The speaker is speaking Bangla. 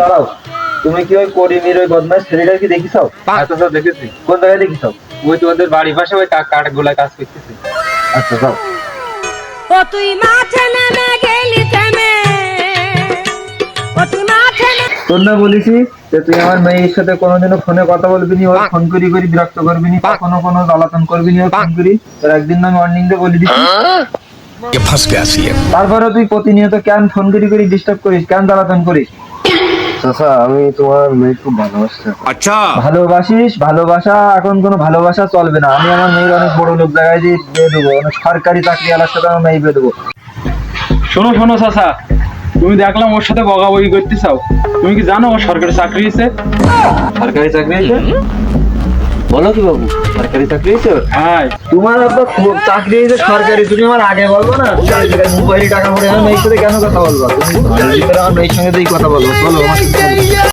দাঁড়াও। তুমি কি ওই করিমের ওই বদমাস ছেলেটা কি দেখিস আচ্ছা স্যার দেখেছি। কোন জায়গায় দেখিস ওই তোমাদের বাড়ির পাশে ওই কাঠ গুলায় কাজ করতেছে। আচ্ছা যাও। ও তুই মাঠে নেমে গেলি থেমে ও তুই মাঠে তোর না বলেছি যে তুই আমার মেয়ের সাথে কোনোদিনও ফোনে কথা বলবি নি ওর ফোন করি করি বিরক্ত করবি নি কখনো কোনো জ্বালাতন করবি নি ওর ফোন করি। তোর একদিন না আমি ওয়ার্নিং দিয়ে বলে দিচ্ছি ফাঁসকে আসি তারপরে তুই প্রতিনিয়ত কেন ফোন করি করি ডিস্টার্ব করিস কেন করিস? চাচা আমি তোমার মেয়ে খুব আচ্ছা। ভালোবাসিস? ভালোবাসা? এখন কোনো ভালোবাসা চলবে না। আমি আমার মেয়ের অনেক বড় লোক জায়গায় দিয়ে বিয়ে দেবো সরকারি চাকরি আলার সাথে আমার মেয়ে বিয়ে দেবো। শোনো শোনো চাচা। তুমি দেখলাম ওর সাথে বগাবগি করতে চাও তুমি কি জানো ওর সরকারি চাকরি আছে? সরকারি চাকরি আছে? বলো কি বাবু সরকারি চাকরি তো হ্যাঁ। তোমার আব্বা চাকরি হয়েছে সরকারি তুমি আমার আগে বলব না? মোবাইলে টাকা পড়ে আমার মেয়ের সাথে কেন কথা বলব? আমার মেয়ের সঙ্গে কথা বলব বলো আমার বলো।